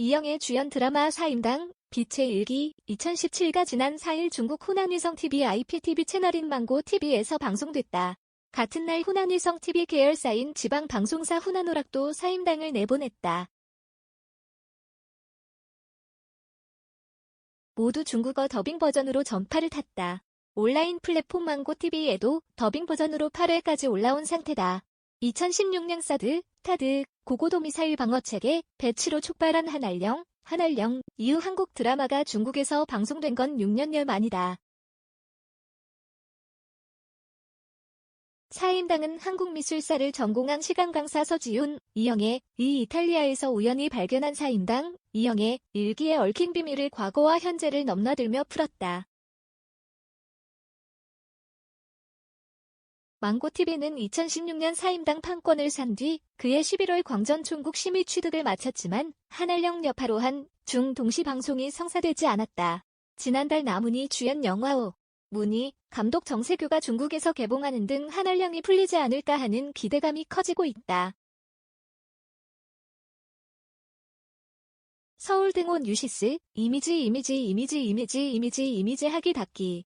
이영애 주연 드라마 사임당, 빛의 일기, 2017가 지난 4일 중국 후난위성TV IPTV 채널인 망고TV에서 방송됐다. 같은 날 후난위성TV 계열사인 지방 방송사 후난오락도 사임당을 내보냈다. 모두 중국어 더빙 버전으로 전파를 탔다. 온라인 플랫폼 망고TV에도 더빙 버전으로 8회까지 올라온 상태다. 2016년 사드, 타드, 고고도 미사일 방어 체계, 배치로 촉발한 한알령, 한알령 이후 한국 드라마가 중국에서 방송된 건 6년여 만이다. 사임당은 한국미술사를 전공한 시간 강사 서지훈, 이영애, 이 이탈리아에서 우연히 발견한 사임당, 이영애, 일기에 얽힌 비밀을 과거와 현재를 넘나들며 풀었다. 망고TV는 2016년 사임당 판권을 산 뒤 그해 11월 광전 총국 심의 취득을 마쳤지만 한알령 여파로 한 중 동시 방송이 성사되지 않았다. 지난달 나문희 주연 영화오 문희 감독 정세규가 중국에서 개봉하는 등 한알령이 풀리지 않을까 하는 기대감이 커지고 있다. 서울 등온 유시스 이미지 이미지 이미지 이미지 이미지 이미지 하기 닫기